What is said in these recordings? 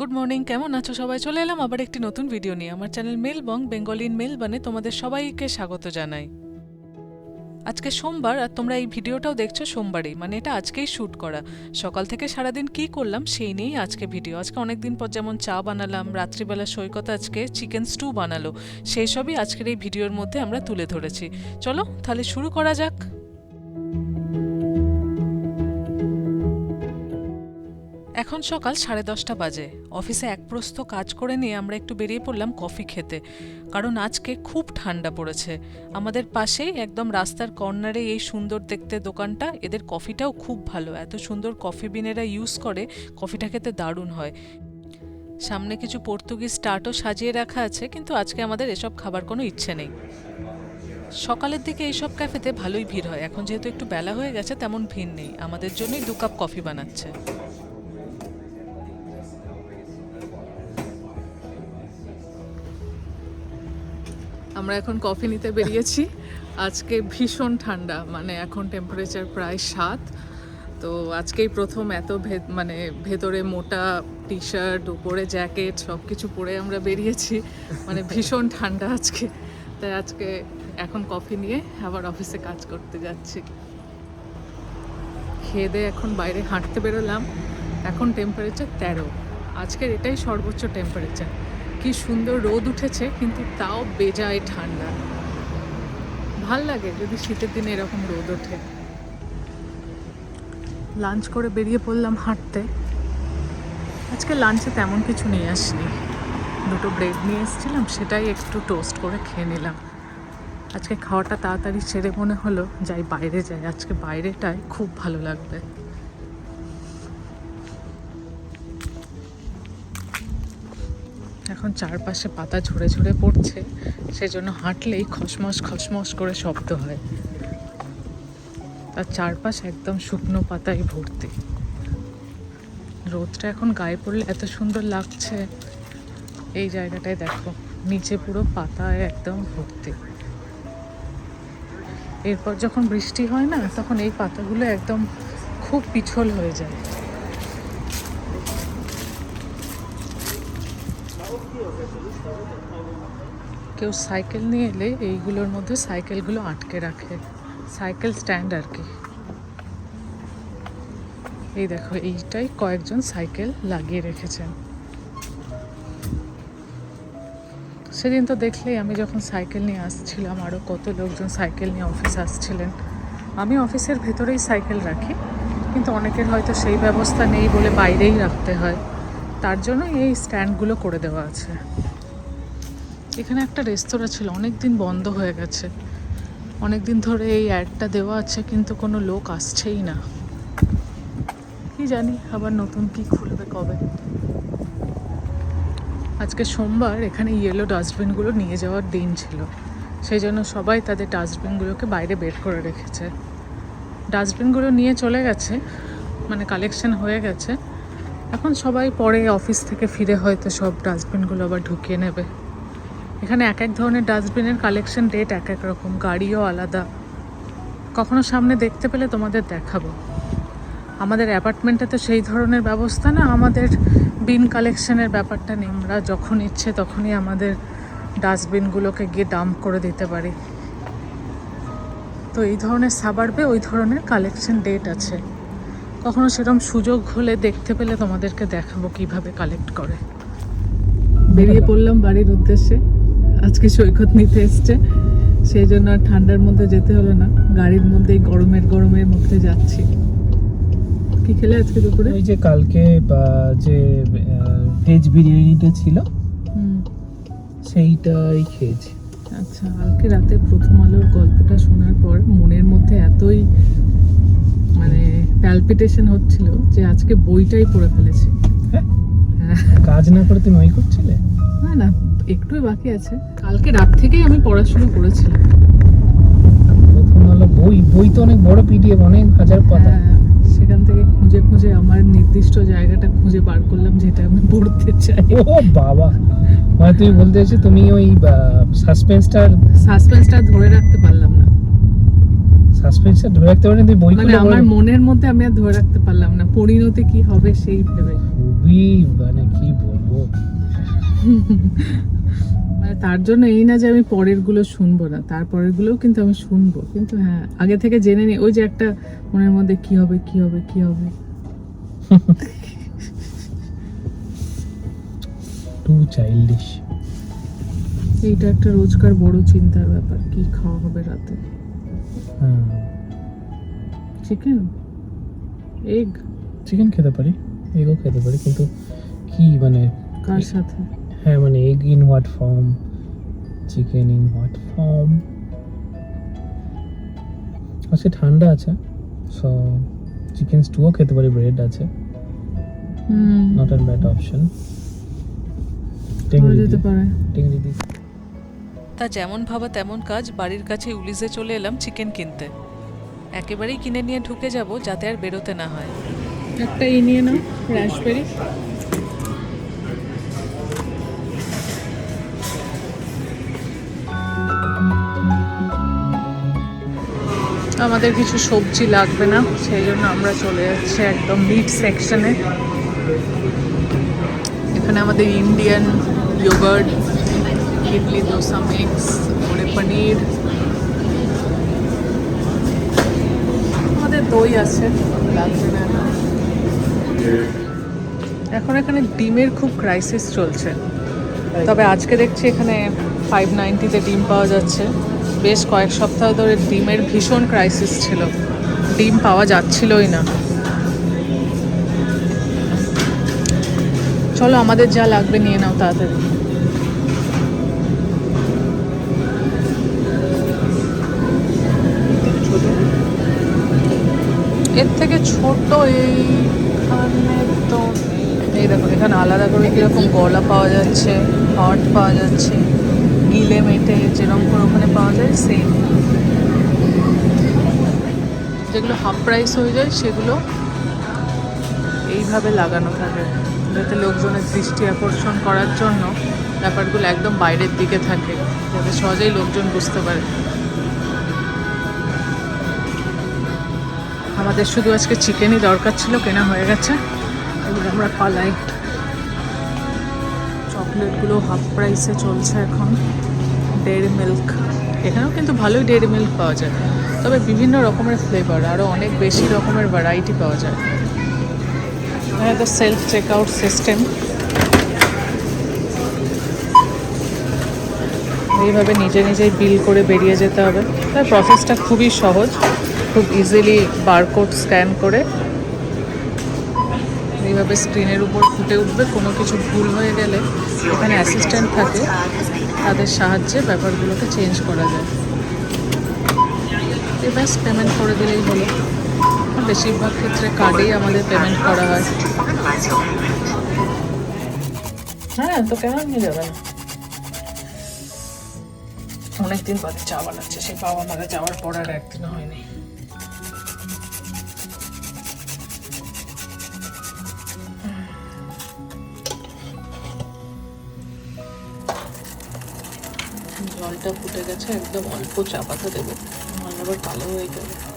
Good morning কেমন আছো? সবাই চলে এলাম আবার একটি নতুন ভিডিও নিয়ে। আমার চ্যানেল মেলবং বেঙ্গলি ইন মেলবানে তোমাদের সবাইকে স্বাগত জানাই। আজকে সোমবার, আর তোমরা এই ভিডিওটাও দেখছ সোমবারই। মানে এটা আজকেই শ্যুট করা। সকাল থেকে সারাদিন কি করলাম সেই নিয়েই আজকে ভিডিও আজকে অনেকদিন পর যেমন চা বানালাম, রাত্রিবেলা সৈকত আজকে চিকেন স্টু বানালো, সেই সবই আজকের এই ভিডিওর মধ্যে আমরা তুলে ধরেছি। চলো, তাহলে শুরু করা যাক। এখন সকাল সাড়ে দশটা বাজে। অফিসে এক প্রস্ত কাজ করে নিয়ে আমরা একটু বেরিয়ে পড়লাম কফি খেতে। কারণ আজকে খুব ঠান্ডা পড়েছে। আমাদের পাশেই একদম রাস্তার কর্নারে এই সুন্দর দেখতে দোকানটা। এদের কফিটাও খুব ভালো। এত সুন্দর কফি বিনেরা ইউজ করে কফিটা খেতে দারুণ হয়। সামনে কিছু পর্তুগিজ স্টার্টও সাজিয়ে রাখা আছে, কিন্তু আজকে আমাদের এসব খাবার কোনো ইচ্ছে নেই। সকালের দিকে এইসব ক্যাফেতে ভালোই ভিড় হয়। এখন যেহেতু একটু বেলা হয়ে গেছে, তেমন ভিড় নেই। আমাদের জন্যই দু কাপ কফি বানাচ্ছে। আমরা এখন কফি নিতে বেরিয়েছি। আজকে ভীষণ ঠান্ডা মানে এখন টেম্পারেচার প্রায় সাত। তো আজকেই প্রথম এত ভে- মানে ভেতরে মোটা টি শার্ট উপরে জ্যাকেট সব কিছু পরে আমরা বেরিয়েছি। মানে ভীষণ ঠান্ডা আজকে। তাই আজকে এখন কফি নিয়ে আবার অফিসে কাজ করতে যাচ্ছি। খেয়ে এখন বাইরে হাঁটতে বেরোলাম। এখন টেম্পারেচার তেরো। আজকের এটাই সর্বোচ্চ টেম্পারেচার কি সুন্দর রোদ উঠেছে, কিন্তু তাও বেজায় ঠান্ডা। ভালো লাগে যদি শীতের দিনে এরকম রোদ ওঠে। লাঞ্চ করে বেরিয়ে পড়লাম হাঁটতে। আজকে লাঞ্চে তেমন কিছু নিয়ে আসিনি। দুটো ব্রেড নিয়ে এসেছিলাম, সেটাই একটু টোস্ট করে খেয়ে নিলাম। আজকে খাওয়াটা তাড়াতাড়ি সেরে মনে হলো, যাই বাইরে যাই, আজকে বাইরেটায় খুব ভালো লাগবে। এখন চারপাশে পাতা ঝরে ঝরে পড়ছে, সেজন্য হাঁটলেই খসমস খসমস করে শব্দ হয়। তার চারপাশ একদম শুকনো পাতায় ভর্তি। রোদটা এখন গায়ে পড়লে এত সুন্দর লাগছে। এই জায়গাটায় দেখো, নিচে পুরো পাতায় একদম ভর্তি। এরপর যখন বৃষ্টি হয় না, তখন এই পাতাগুলো একদম খুব পিছল হয়ে যায়। কেউ সাইকেল নিয়ে এলে এইগুলোর মধ্যে সাইকেলগুলো আটকে রাখে। সাইকেল স্ট্যান্ড আর কি। এই দেখো, এইটাই কয়েকজন সাইকেল লাগিয়ে রেখেছেন। সেদিন তো দেখলেই আমি যখন সাইকেল নিয়ে আসছিলাম আরও কত লোকজন সাইকেল নিয়ে অফিস আসছিলেন। আমি অফিসের ভেতরেই সাইকেল রাখি, কিন্তু অনেকের হয়তো সেই ব্যবস্থা নেই বলে বাইরেই রাখতে হয়। তার জন্য এই স্ট্যান্ডগুলো করে দেওয়া আছে। এখানে একটা রেস্তোরাঁ ছিল অনেক দিন বন্ধ হয়ে গেছে। অনেক দিন ধরে এই অ্যাডটা দেওয়া আছে, কিন্তু কোনো লোক আসছেই না। কি জানি, আবার নতুন কি খুলবে কবে। আজকে সোমবার এখানে ইয়েলো ডাস্টবিনগুলো নিয়ে যাওয়ার দিন ছিল। সেই জন্য সবাই তাদের ডাস্টবিনগুলোকে বাইরে বের করে রেখেছে। ডাস্টবিনগুলো নিয়ে চলে গেছে মানে কালেকশন হয়ে গেছে। এখন সবাই পরে অফিস থেকে ফিরে হয়তো সব ডাস্টবিনগুলো আবার ঢুকিয়ে নেবে। এখানে এক এক ধরনের ডাস্টবিনের কালেকশন ডেট এক এক রকম, গাড়িও আলাদা। কখনো সামনে দেখতে পেলে তোমাদের দেখাবো। আমাদের অ্যাপার্টমেন্টে তো সেই ধরনের ব্যবস্থা না, আমাদের বিন কালেকশনের ব্যাপারটা নেই। আমরা যখন ইচ্ছে তখনই আমাদের ডাস্টবিনগুলোকে গিয়ে ডাম্প করে দিতে পারি। তো এই ধরনের সাবার্বে ওই ধরনের কালেকশন ডেট আছে। কখনো সেরকম সুযোগ হলে দেখতে পেলে তোমাদেরকে দেখাবো কীভাবে কালেক্ট করে। বেরিয়ে পড়লাম বাড়ির উদ্দেশ্যে। আজকে সৈকত নিতে এসছে। সেই জন্য আর ঠান্ডার মধ্যে যেতে হলো না। গাড়ির মধ্যেই গরমের গরমের মধ্যে যাচ্ছি। কি খেলে আজকে দুপুরে? ওই যে কালকে যে ভেজ বিরিয়ানিটা ছিল সেইটাই খেয়েছি। আচ্ছা কালকে রাতে প্রথম আলোর গল্পটা শোনার পর মনের মধ্যে এতই মানে প্যালপিটেশন হচ্ছিল যে আজকে বইটাই পড়ে ফেলেছি। হ্যাঁ। হ্যাঁ। কাজ না করে তুমি ওই করছিলে? না না। একটুই বাকি আছে। কালকে রাত থেকেই আমি পড়াশুনো করেছিলাম। প্রথম হলো বই বই তো অনেক বড় পিডিএফ অনেক হাজার পাতা। হ্যাঁ, সেখান থেকে খুঁজে খুঁজে আমার নির্দিষ্ট জায়গাটা খুঁজে বার করলাম যেটা আমি পড়তে চাই। ও বাবা মানে তুমি বলতে চাইছো তুমি ওই সাসপেন্সটার সাসপেন্সটা ধরে রাখতে পারলাম না। সাসপেন্সটা ধরে রাখতে পারেন তুই বই মানে আমার মনের মধ্যে আমি আর ধরে রাখতে পারলাম না। পরিণতি কি হবে সেই ভেবে। খুবই মানে কি মানে তার জন্য এই না যে আমি পরেরগুলো শুনব না তার পরের গুলোও কিন্তু আমি শুনব কিন্তু হ্যাঁ আগে থেকে জেনে নি ওই যে একটা মনের মধ্যে কি হবে কি হবে কি হবে। টু চাইল্ডিশ এইটা একটা রোজকার বড় চিন্তার ব্যাপার কি খাওয়া হবে রাতে? হ্যাঁ। চিকেন এগ চিকেন খেতে পারি এগও খেতে পারি কিন্তু কি মানে কার সাথে? হ্যাঁ মানে egg in what form chicken in what form আচ্ছা ঠান্ডা আছে সো চিকেন স্টুও খেতে পারি ব্রেড আছে। হুম। নট অ্যান ব্যাড অপশন পারে। তা যেমন ভাবা তেমন কাজ বাড়ির কাছে উলিজে চলে এলাম চিকেন কিনতে। একেবারেই কিনে নিয়ে ঢুকে যাব যাতে আর বেরোতে না হয়। একটা এই নিয়ে নাও রাসবেরি আমাদের কিছু সবজি লাগবে না, সেই জন্য আমরা চলে যাচ্ছি একদম মিট সেকশনে এখানে আমাদের Indian yoghurt idli dosa mix ওরে পনির। আমাদের দই আছে, লাগবে না। এখন এখানে ডিমের খুব ক্রাইসিস চলছে। তবে আজকে দেখছি এখানে ফাইভ নাইনটিতে ডিম পাওয়া যাচ্ছে। বেশ কয়েক সপ্তাহ ধরে ডিমের ভীষণ ক্রাইসিস ছিল। ডিম পাওয়া যাচ্ছিলই না। চলো আমাদের যা লাগবে নিয়ে নাও তাড়াতাড়ি। এর থেকে ছোট এইখানে তো এই দেখো, এখানে আলাদা করে কীরকম গলা পাওয়া যাচ্ছে হট পাওয়া যাচ্ছে। গিলে মেটে যেরকম করে ওখানে পাওয়া যায় সেম যেগুলো হাফ প্রাইস হয়ে যায়, সেগুলো এইভাবে লাগানো থাকে। যাতে লোকজনের দৃষ্টি আকর্ষণ করার জন্য ব্যাপারগুলো একদম বাইরের দিকে থাকে, যাতে সহজেই লোকজন বুঝতে পারে। আমাদের শুধু আজকে চিকেনই দরকার ছিল, কেনা হয়ে গেছে। এবার আমরা পালাই। চকলেটগুলো হাফ প্রাইসে চলছে এখন ডেয়ারি মিল্ক। এখানেও কিন্তু ভালোই ডেয়ারি মিল্ক পাওয়া যায়। তবে বিভিন্ন রকমের ফ্লেভার আরও অনেক বেশি রকমের ভ্যারাইটি পাওয়া যায়। তো সেলফ চেক আউট সিস্টেম এইভাবে নিজে নিজেই বিল করে বেরিয়ে যেতে হবে। তার প্রসেসটা খুবই সহজ। খুব ইজিলি বারকোড স্ক্যান করে এইভাবে স্ক্রিনের উপর ফুটে উঠবে, কোনো কিছু ভুল হয়ে গেলে এখানে অ্যাসিস্ট্যান্ট থাকে। তাদের সাহায্যে ব্যাপারগুলোকে চেঞ্জ করা যায়। ব্যাস পেমেন্ট করে দিলেই হলো। বেশিরভাগ ক্ষেত্রে কার্ডেই আমাদের পেমেন্ট করা হয়। হ্যাঁ তো কেন নিয়ে যাবে না অনেকদিন বাদে চা বানাচ্ছে, সেই বাবা মারা যাওয়ার পর আর একদিন হয়নি। ফুটে গেছে একদম অল্প চা পাতা দেবো আবার কালো হয়ে যাবে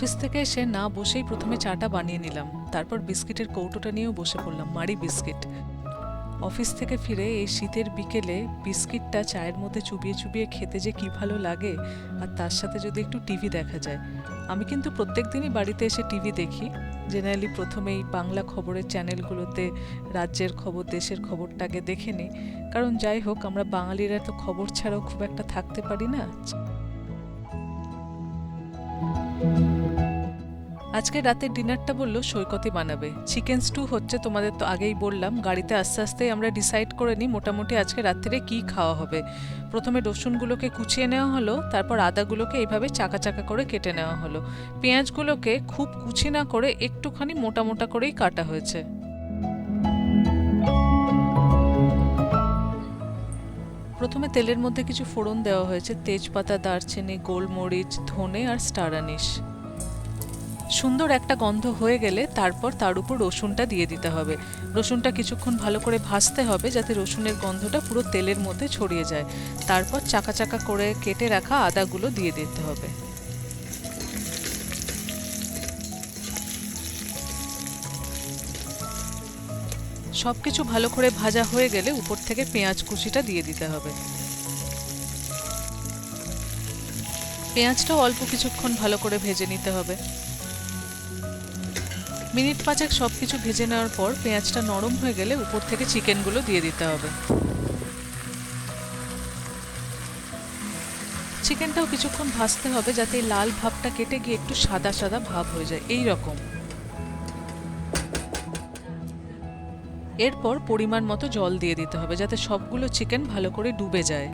অফিস থেকে এসে না বসেই প্রথমে চাটা বানিয়ে নিলাম। তারপর বিস্কিটের কৌটোটা নিয়েও বসে পড়লাম, মারি বিস্কিট। অফিস থেকে ফিরে এই শীতের বিকেলে বিস্কিটটা চায়ের মধ্যে চুবিয়ে চুবিয়ে খেতে যে কী ভালো লাগে, আর তার সাথে যদি একটু টিভি দেখা যায়। আমি কিন্তু প্রত্যেক দিনই বাড়িতে এসে টিভি দেখি। জেনারেলি প্রথমেই বাংলা খবরের চ্যানেলগুলোতে, রাজ্যের খবর, দেশের খবরটা আগে দেখে নিই। কারণ যাই হোক, আমরা বাঙালিরা তো খবর ছাড়াও খুব একটা থাকতে পারি না। আজকে রাতের ডিনারটা বলল সৈকতই বানাবে। চিকেন স্টু হচ্ছে তোমাদের তো আগেই বললাম। গাড়িতে আস্তে আস্তে আমরা ডিসাইড করে নিই মোটামুটি আজকে রাত্রে কি খাওয়া হবে। প্রথমে রসুনগুলোকে কুচিয়ে নেওয়া হলো, তারপর আদাগুলোকে এইভাবে চাকা চাকা করে কেটে নেওয়া হলো। পেঁয়াজগুলোকে খুব কুচি না করে একটুখানি মোটা মোটা করেই কাটা হয়েছে। প্রথমে তেলের মধ্যে কিছু ফোড়ন দেওয়া হয়েছে। তেজপাতা, দারচিনি, গোলমরিচ, ধনে আর স্টার আনিস। সুন্দর একটা গন্ধ হয়ে গেলে তারপর তার উপর রসুনটা দিয়ে দিতে হবে। রসুনটা কিছুক্ষণ ভালো করে ভাজতে হবে যাতে রসুনের গন্ধটা পুরো তেলের মধ্যে ছড়িয়ে যায়। তারপর চাকা চাকা করে কেটে রাখা আদাগুলো দিয়ে দিতে হবে। সব কিছু ভালো করে ভাজা হয়ে গেলে উপর থেকে পেঁয়াজ কুচিটা দিয়ে দিতে হবে। পেঁয়াজটাও অল্প কিছুক্ষণ ভালো করে ভেজে নিতে হবে। মিনিট পাঁচেক সব কিছু ভেজে নেওয়ার পর পেঁয়াজটা নরম হয়ে গেলে উপর থেকে চিকেনগুলো দিয়ে দিতে হবে। চিকেনটাও কিছুক্ষণ ভাজতে হবে যাতে লাল ভাবটা কেটে গিয়ে একটু সাদা সাদা ভাব হয়ে যায়। এই রকম। এরপর পরিমাণ মতো জল দিয়ে দিতে হবে যাতে সবগুলো চিকেন ভালো করে ডুবে যায়।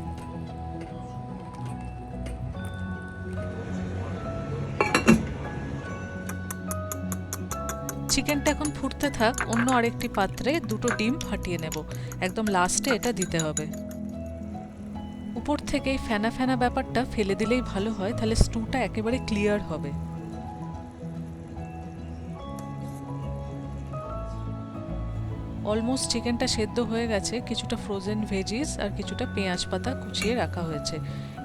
চিকেনটা এখন ফুটতে থাক, অন্য আরেকটি পাত্রে দুটো ডিম ফাটিয়ে নেব। একদম লাস্টে এটা দিতে হবে। উপর থেকে এই ফেনা ফেনা ব্যাপারটা ফেলে দিলেই ভালো হয়, তাহলে স্টুটা একেবারে ক্লিয়ার হবে। অলমোস্ট চিকেনটা সেদ্ধ হয়ে গেছে, কিছুটা ফ্রোজেন ভেজিস আর কিছুটা পেঁয়াজ পাতা কুচিয়ে রাখা হয়েছে।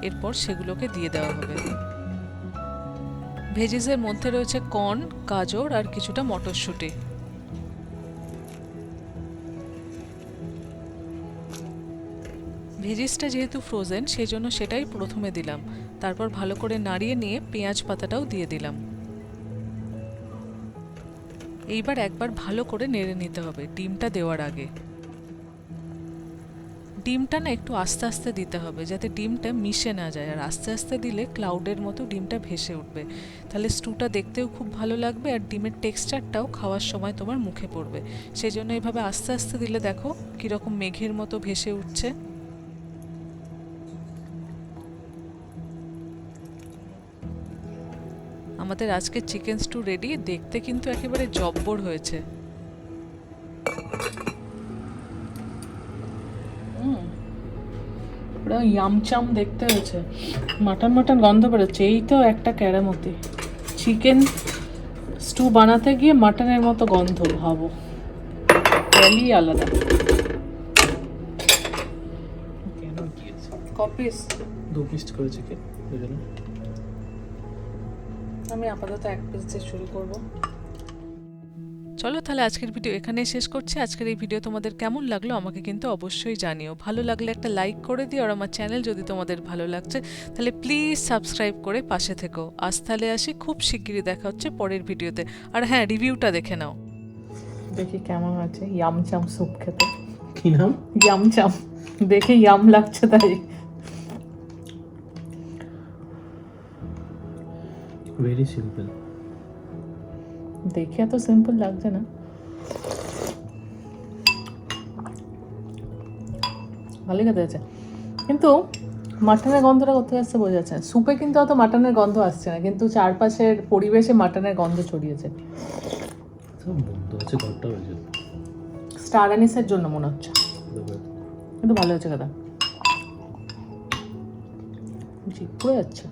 এরপর সেগুলোকে দিয়ে দেওয়া হবে। ভেজিসের মধ্যে রয়েছে কর্ন, গাজর আর কিছুটা মটরশুঁটি। ভেজিসটা যেহেতু ফ্রোজেন সেই জন্য সেটাই প্রথমে দিলাম। তারপর ভালো করে নাড়িয়ে নিয়ে পেঁয়াজ পাতাটাও দিয়ে দিলাম। এইবার একবার ভালো করে নেড়ে নিতে হবে, ডিমটা দেওয়ার আগে। ডিমটা না একটু আস্তে আস্তে দিতে হবে যাতে ডিমটা মিশে না যায়। আর আস্তে আস্তে দিলে ক্লাউডের মতো ডিমটা ভেসে উঠবে। তাহলে স্টুটা দেখতেও খুব ভালো লাগবে আর ডিমের টেক্সচারটাও খাওয়ার সময় তোমার মুখে পড়বে। সেই জন্য এভাবে আস্তে আস্তে দিলে দেখো কীরকম মেঘের মতো ভেসে উঠছে। আমাদের আজকে চিকেন স্টু রেডি দেখতে কিন্তু একেবারে জব্বর হয়েছে। পুরো ইয়ামচাম দেখতে হয়েছে। মাটন মাটন গন্ধ বেরোচ্ছে। এই তো একটা ক্যারামতি চিকেন স্টু বানাতে গিয়ে মাটনের মতো গন্ধ ভাবো। ট্যালি আলাদা। কপিস দু পিস করে চিকেন আমি আপাতত এক পিস দিয়ে শুরু করব। চলো তাহলে আজকের ভিডিও এখানেই শেষ করছি। আজকের এই ভিডিও তোমাদের কেমন লাগল আমাকে কিন্তু অবশ্যই জানিও। ভালো লাগলে একটা লাইক করে দিও আর আমার চ্যানেল যদি তোমাদের ভালো লাগছে তাহলে প্লিজ সাবস্ক্রাইব করে পাশে থেকো। আজ তাহলে আসি খুব শিগগিরই দেখা হচ্ছে পরের ভিডিওতে। আর হ্যাঁ রিভিউটা দেখে নাও। দেখি কেমন আছে ইয়ামচাম স্যুপ খেতে। কি নাম? ইয়ামচাম দেখে ইয়াম লাগছে তাই। ভেরি সিম্পল দেখে এত সিম্পল লাগছে না। ভালোই খেতে আছে কিন্তু মাটনের গন্ধটা কোথায় আসছে বোঝা যাচ্ছে স্যুপে কিন্তু অত মাটনের গন্ধ আসছে না কিন্তু চারপাশের পরিবেশে মাটনের গন্ধ ছড়িয়েছে। স্টার অ্যানিসের জন্য মনে হচ্ছে। কিন্তু ভালো হয়েছে কথা জি পুরো যাচ্ছে।